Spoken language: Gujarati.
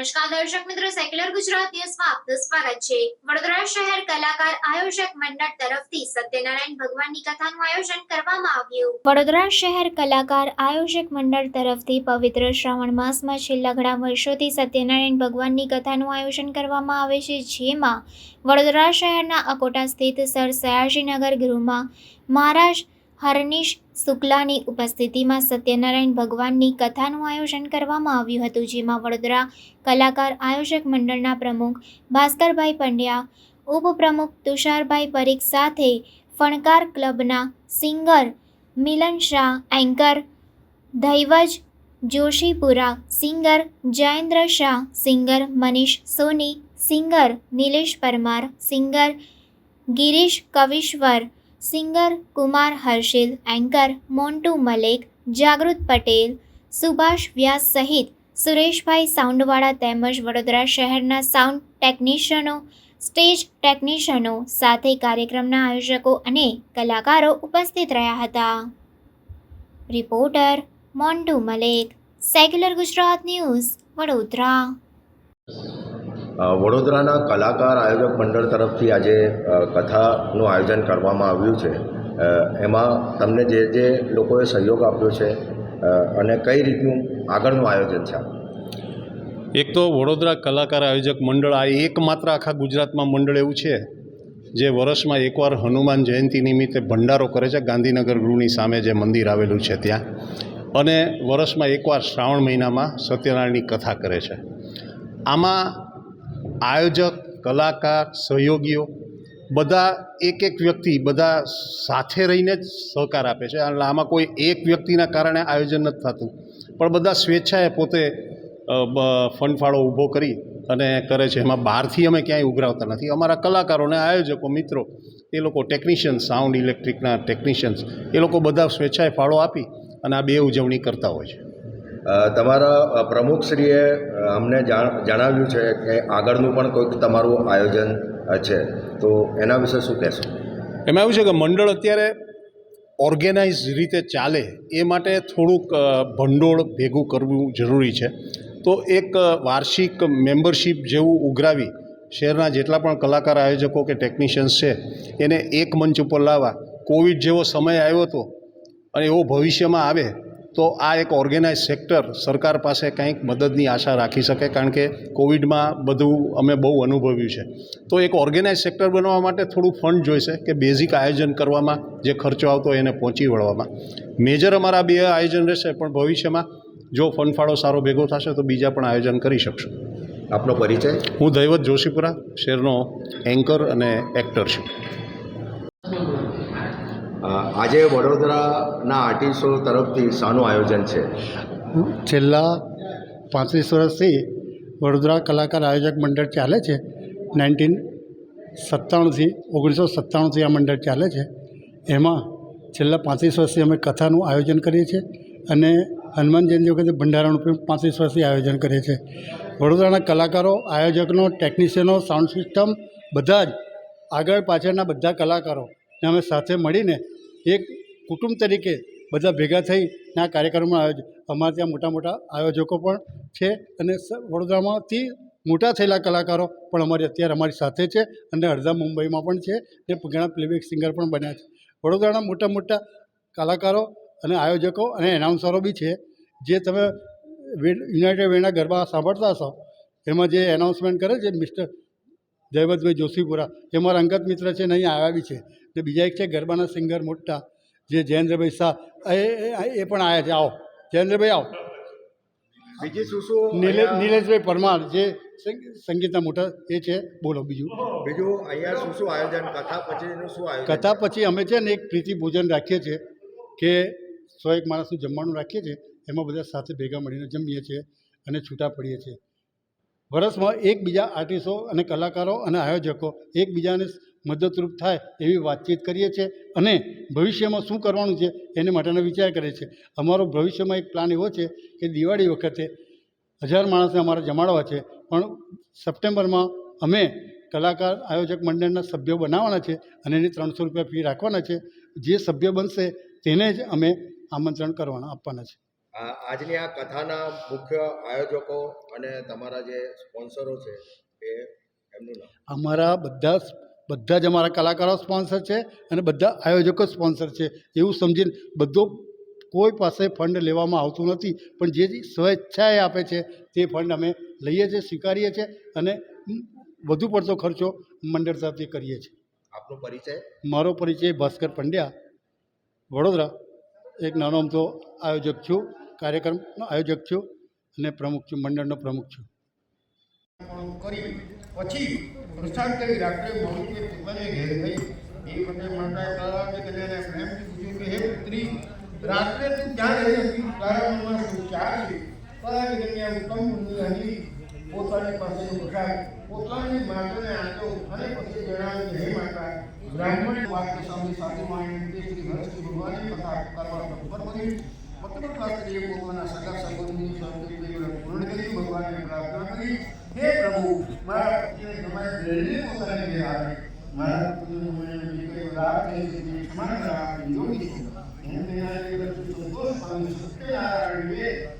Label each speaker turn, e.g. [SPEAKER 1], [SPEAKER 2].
[SPEAKER 1] નમસ્કાર દર્શક મિત્રો સેક્યુલર ગુજરાત ન્યૂઝમાં આપનું સ્વાગત છે. વડોદરા શહેર કલાકાર આયોજક મંડળ તરફથી સત્યનારાયણ ભગવાનની કથાનું આયોજન કરવામાં આવ્યું. વડોદરા શહેર કલાકાર આયોજક મંડળ તરફથી પવિત્ર શ્રાવણ માસમાં છેલ્લા ઘણા વર્ષોથી સત્યનારાયણ ભગવાનની કથાનું આયોજન કરવામાં આવે છે, જેમાં વડોદરા શહેરના અકોટા સ્થિત સર સયાજીનગર ગૃહમાં મહારાજ હરનીશ શુક્લાની ઉપસ્થિતિમાં સત્યનારાયણ ભગવાનની કથાનું આયોજન કરવામાં આવ્યું હતું, જેમાં વડોદરા કલાકાર આયોજક મંડળના પ્રમુખ ભાસ્કરભાઈ પંડ્યા, ઉપપ્રમુખ તુષારભાઈ પરીખ સાથે Phankar ક્લબના singer Milan Shah, anchor Dhaivaj Joshipura, singer Jayendra Shah, singer Manish Soni, singer Nilesh Parmar, singer Girish Kavishwar singer, Kumar, Harshil, anchor, Montu Malek, Jagrut Patel, Subhash વ્યાસ સહિત સુરેશભાઈ સાઉન્ડવાળા તેમજ વડોદરા શહેરના સાઉન્ડ ટેકનિશિયનો, સ્ટેજ ટેકનિશિયનો સાથે કાર્યક્રમના આયોજકો અને કલાકારો ઉપસ્થિત રહ્યા હતા. Reporter Montu Malek, secular Gujarat news, Vadodara.
[SPEAKER 2] વડોદરાના કલાકાર આયોજક મંડળ તરફથી આજે કથાનું આયોજન કરવામાં આવ્યું છે. એમાં તમને જે જે લોકોએ સહયોગ આપ્યો છે અને કઈ રીતનું આગળનું આયોજન છે?
[SPEAKER 3] એક તો વડોદરા કલાકાર આયોજક મંડળ, આ એકમાત્ર આખા ગુજરાતમાં મંડળ એવું છે, જે વર્ષમાં એકવાર હનુમાન જયંતિ નિમિત્તે ભંડારો કરે છે, ગાંધીનગર ગૃહની સામે જે મંદિર આવેલું છે ત્યાં. અને વર્ષમાં એકવાર શ્રાવણ મહિનામાં સત્યનારાયણની કથા કરે છે. આમાં આયોજક, કલાકાર, સહયોગીઓ બધા એક એક વ્યક્તિ બધા સાથે રહીને જ સહકાર આપે છે. એટલે આમાં કોઈ એક વ્યક્તિના કારણે આયોજન નથી થતું. પણ બધા સ્વેચ્છાએ પોતે ફંડ ફાળો ઊભો કરી અને કરે છે. એમાં બહારથી અમે ક્યાંય ઉઘરાવતા નથી. અમારા કલાકારોને આયોજકો, મિત્રો, એ લોકો ટેકનિશિયન્સ, સાઉન્ડ ઇલેક્ટ્રિકના ટેકનિશિયન્સ, એ લોકો બધા સ્વેચ્છાએ ફાળો આપી અને આ બે ઉજવણી કરતા હોય છે.
[SPEAKER 2] તમારા પ્રમુખશ્રીએ અમને જાણ, જણાવ્યું છે કે આગળનું પણ કોઈક તમારું આયોજન છે. તો એના વિશે શું કહેશો?
[SPEAKER 3] એમાં એવું છે કે મંડળ અત્યારે ઓર્ગેનાઇઝ રીતે ચાલે એ માટે થોડુંક ભંડોળ ભેગું કરવું જરૂરી છે. તો એક વાર્ષિક મેમ્બરશિપ જેવું ઉઘરાવી શહેરના જેટલા પણ કલાકાર આયોજકો કે ટેકનિશિયન્સ છે, એને એક મંચ ઉપર લાવવા. કોવિડ જેવો સમય આવ્યો હતો અને એવો ભવિષ્યમાં આવે તો આ એક ઓર્ગેનાઇઝ સેક્ટર સરકાર પાસે કંઈક મદદની આશા રાખી શકે કારણ કે કોવિડમાં બધું અમે બહુ અનુભવ્યું છે. તો એક ઓર્ગેનાઇઝ સેક્ટર બનાવવા માટે થોડું ફંડ જોઈશે કે બેઝિક આયોજન કરવામાં જે ખર્ચો આવતો એને પહોંચી વળવામાં. મેજર અમારા બે આયોજન રહેશે પણ ભવિષ્યમાં જો ફંડ ફાળો સારો ભેગો થશે તો બીજા પણ આયોજન કરી શકશું.
[SPEAKER 2] આપનો પરિચય?
[SPEAKER 3] હું દૈવત જોશીપુરા શેરનો એન્કર અને એક્ટર છું.
[SPEAKER 2] આજે વડોદરાના આર્ટિસ્ટો તરફથી શાનું આયોજન છે.
[SPEAKER 4] છેલ્લા પાંત્રીસ વર્ષથી વડોદરા કલાકાર આયોજક મંડળ ચાલે છે. નાઇન્ટીન સત્તાણુંથી, ઓગણીસો સત્તાણુંથી આ મંડળ ચાલે છે. એમાં છેલ્લા પાંત્રીસ વર્ષથી અમે કથાનું આયોજન કરીએ છીએ અને હનુમાન જયંતિ વખતે ભંડારાનું પણ પાંત્રીસ વર્ષથી આયોજન કરીએ છીએ. વડોદરાના કલાકારો, આયોજકનો, ટેકનિશિયનો, સાઉન્ડ સિસ્ટમ, બધા જ આગળ પાછળના બધા કલાકારો ને અમે સાથે મળીને એક કુટુંબ તરીકે બધા ભેગા થઈને આ કાર્યક્રમમાં આવ્યો અમારા ત્યાં મોટા મોટા આયોજકો પણ છે અને વડોદરામાંથી મોટા થયેલા કલાકારો પણ અમારી અત્યારે અમારી સાથે છે અને અડધા મુંબઈમાં પણ છે ને ઘણા પ્લેબેક સિંગર પણ બન્યા છે. વડોદરાના મોટા મોટા કલાકારો અને આયોજકો અને એનાઉન્સરો બી છે. જે તમે યુનાઇટેડ વેના ગરબા સાંભળતા હશો, એમાં જે એનાઉન્સમેન્ટ કરે છે, મિસ્ટર જયવંતભાઈ જોશીપુરા એ મારા અંગત મિત્ર છે ને અહીંયા આવ્યા બી છે. ને બીજા એક છે ગરબાના સિંગર મોટા જે જયેન્દ્રભાઈ શાહ એ એ- પણ આવ્યા છે. આવો. જયેન્દ્રભાઈ આવો.
[SPEAKER 2] બીજી શું શું?
[SPEAKER 4] નિલેશભાઈ પરમાર જે સંગ- સંગીતના મોટા એ છે. બોલો બીજું.
[SPEAKER 2] બીજું અહીંયા શું શું આયોજન? કથા પછી શું આયોજન?
[SPEAKER 4] કથા પછી અમે છે ને એક પ્રીતિ ભોજન રાખીએ છીએ કે સો એક માણસનું જમવાનું રાખીએ છીએ એમાં બધા સાથે ભેગા મળીને જમીએ છીએ અને છૂટા પડીએ છીએ. વર્ષમાં એકબીજા આર્ટિસ્ટો અને કલાકારો અને આયોજકો એકબીજાને મદદરૂપ થાય એવી વાતચીત કરીએ છીએ અને ભવિષ્યમાં શું કરવાનું છે એને માટેનો વિચાર કરે છે અમારો ભવિષ્યમાં એક પ્લાન એવો છે કે દિવાળી વખતે હજાર માણસને અમારે જમાડવા છે, પણ સપ્ટેમ્બરમાં અમે કલાકાર આયોજક મંડળના સભ્યો બનાવવાના છે અને એની ત્રણસો રૂપિયા ફી રાખવાના છે. જે સભ્ય બનશે તેને જ અમે આમંત્રણ કરવાના, આપવાના છે.
[SPEAKER 2] આજની આ કથાના મુખ્ય આયોજકો અને તમારા જે સ્પોન્સરો છે એ એમનું નામ?
[SPEAKER 4] અમારા બધા બધા જ અમારા કલાકારો સ્પોન્સર છે અને બધા આયોજકો સ્પોન્સર છે. એવું સમજીને બધો કોઈ પાસે ફંડ લેવામાં આવતું નથી પણ જે સ્વેચ્છાએ આપે છે તે ફંડ અમે લઈએ છીએ સ્વીકારીએ છીએ અને વધુ પડતો ખર્ચો મંડળ તરફથી કરીએ છીએ
[SPEAKER 2] આપનો પરિચય?
[SPEAKER 4] મારો પરિચય ભાસ્કર પંડ્યા વડોદરા. એક નાનો અમથો આયોજક છું, કાર્યક્રમનો આયોજક છું અને પ્રમુખ છું, મંડળનો પ્રમુખ છું.
[SPEAKER 5] કરી પછી પ્રસ્થાન કરી રાત્રે મોડી પોતાને ઘેર ગઈ. એ મને માતા કળાને કને એને પ્રેમથી પૂછ્યું કે, હે પુત્રી, રાત્રે તું ક્યાં રહી? હતી તારા મનમાં શું ચાર છે? કન્યા ઉત્તમ હતી પોતાની પાસે પ્રસાદ પોતાની માતાને આપ્યો અને પછી જણાવ્યું કે, હે માતા બ્રાહ્મણ વાક્ય સામે સાથે માણી તે શ્રી હર્ષથી ભગવાનની કથા કરવા તત્પર બની પત્રકાત્રીએ પોતાના સગા સંબંધની સાથે પૂર્ણ કરી ભગવાનને પ્રાર્થના કરી હે પ્રભુ મારા પતિને તમારે પ્રેરણે પોતાને ઘેર આવે મારા પતિનું મને જે કંઈ રાહ થઈ છે તે ક્ષમા કરા આપી યોગી છે એમ વિના એ બધું સંતોષ પામી સત્યનારાયણ વે મહારાજ નમસ્કાર